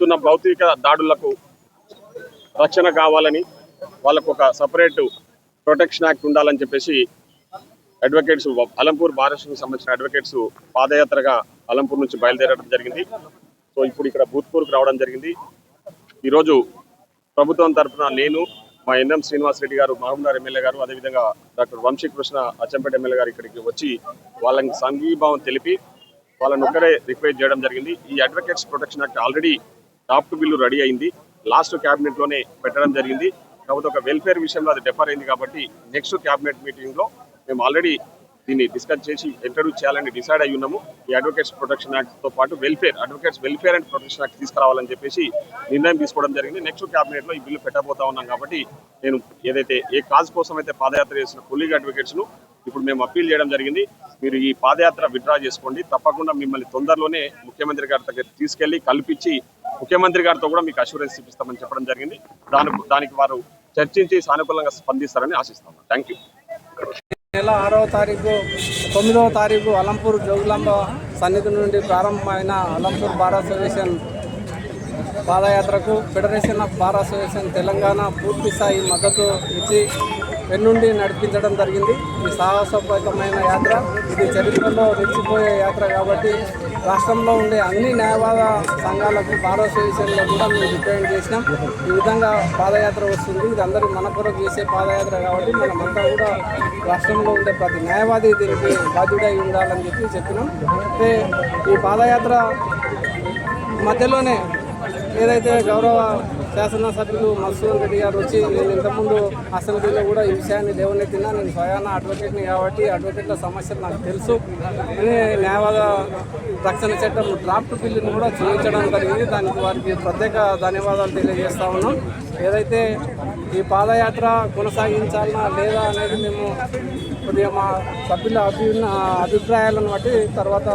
జరుగుతున్న భౌతిక దాడులకు రక్షణ కావాలని వాళ్ళకు ఒక సపరేట్ ప్రొటెక్షన్ యాక్ట్ ఉండాలని చెప్పేసి అడ్వకేట్స్ అలంపూర్ మహారాష్ట్రకు సంబంధించిన అడ్వకేట్స్ పాదయాత్రగా అలంపూర్ నుంచి బయలుదేరడం జరిగింది. సో ఇప్పుడు ఇక్కడ భూత్పూర్కి రావడం జరిగింది. ఈరోజు ప్రభుత్వం తరఫున నేను మా ఎన్ఎం శ్రీనివాస్ రెడ్డి గారు మహబూబ్నగర్ ఎమ్మెల్యే గారు అదేవిధంగా డాక్టర్ వంశీకృష్ణ అచ్చంపేట ఎమ్మెల్యే గారు ఇక్కడికి వచ్చి వాళ్ళని సంఘీభావం తెలిపి వాళ్ళని ఒక్కరే రిక్వెస్ట్ చేయడం జరిగింది. ఈ advocates protection act already top bill ready అయింది. లాస్ట్ క్యాబినెట్లోనే పెట్టడం జరిగింది. కాకపోతే ఒక వెల్ఫేర్ విషయంలో అది డెఫర్ అయింది కాబట్టి నెక్స్ట్ క్యాబినెట్ మీటింగ్లో మేము ఆల్రెడీ దీన్ని డిస్కస్ చేసి ఇంట్రడ్యూస్ చేయాలని డిసైడ్ అయి ఉన్నాము. ఈ అడ్వకేట్స్ ప్రొటెక్షన్ యాక్ట్తో పాటు welfare advocates welfare and protection act తీసుకురావాలని చెప్పేసి నిర్ణయం తీసుకోవడం జరిగింది. నెక్స్ట్ క్యాబినెట్లో ఈ బిల్లు పెట్టబోతా ఉన్నాం కాబట్టి నేను ఏదైతే ఏ కాజ్ కోసం అయితే పాదయాత్ర చేసిన కొలీగ్ అడ్వకేట్స్ను ఇప్పుడు మేము అప్పీల్ చేయడం జరిగింది. మీరు ఈ పాదయాత్ర విత్డ్రా చేసుకోండి. తప్పకుండా మిమ్మల్ని తొందరలోనే ముఖ్యమంత్రి గారి దగ్గర తీసుకెళ్ళి కల్పించి ముఖ్యమంత్రి గారితో కూడా మీకు అష్యూరెన్స్ ఇప్పిస్తామని చెప్పడం జరిగింది. దాని దానికి వారు చర్చించి సానుకూలంగా స్పందిస్తారని ఆశిస్తాము థ్యాంక్ యూ నెల ఆరవ తారీఖు తొమ్మిదవ తారీఖు అలంపూర్ జోగులాంబ సన్నిధి నుండి ప్రారంభమైన అలంపూర్ బార్ అసోసియేషన్ పాదయాత్రకు federation of bar association Telangana పూర్తి స్థాయి మద్దతు ఇచ్చి వెన్నుండి నడిపించడం జరిగింది. ఈ సాహసోపేతమైన యాత్ర. ఇది చరిత్రలో నిలిచిపోయే యాత్ర కాబట్టి రాష్ట్రంలో ఉండే అన్ని న్యాయవాద సంఘాలకు బార్ అసోసియేషన్లో కూడా మేము రిప్రజెంట్ చేసినాం. ఈ విధంగా పాదయాత్ర వస్తుంది. ఇది అందరూ మన కొరకు చేసే పాదయాత్ర కాబట్టి మనమంతా కూడా రాష్ట్రంలో ఉండే ప్రతి న్యాయవాది దీనికి బాధ్యుడై ఉండాలని చెప్పి చెప్పినాం. అయితే ఈ పాదయాత్ర మధ్యలోనే ఏదైతే గౌరవ శాసనసభ్యులు మసూర్ రెడ్డి గారు వచ్చి నేను ఇంతకుముందు అసెంబ్లీలో కూడా ఈ విషయాన్ని లేవనెత్తినా నేను స్వయాన అడ్వకేట్ని కాబట్టి అడ్వకేట్ల సమస్యలు నాకు తెలుసు అని న్యాయవాద రక్షణ చట్టం డ్రాఫ్ట్ బిల్లును కూడా చూపించడం జరిగింది. దానికి వారికి ప్రత్యేక ధన్యవాదాలు తెలియజేస్తా ఉన్నాం. ఏదైతే ఈ పాదయాత్ర కొనసాగించాలన్నా లేదా అనేది మేము కొద్దిగా మా సభ్యుల అభి అభిప్రాయాలను బట్టి తర్వాత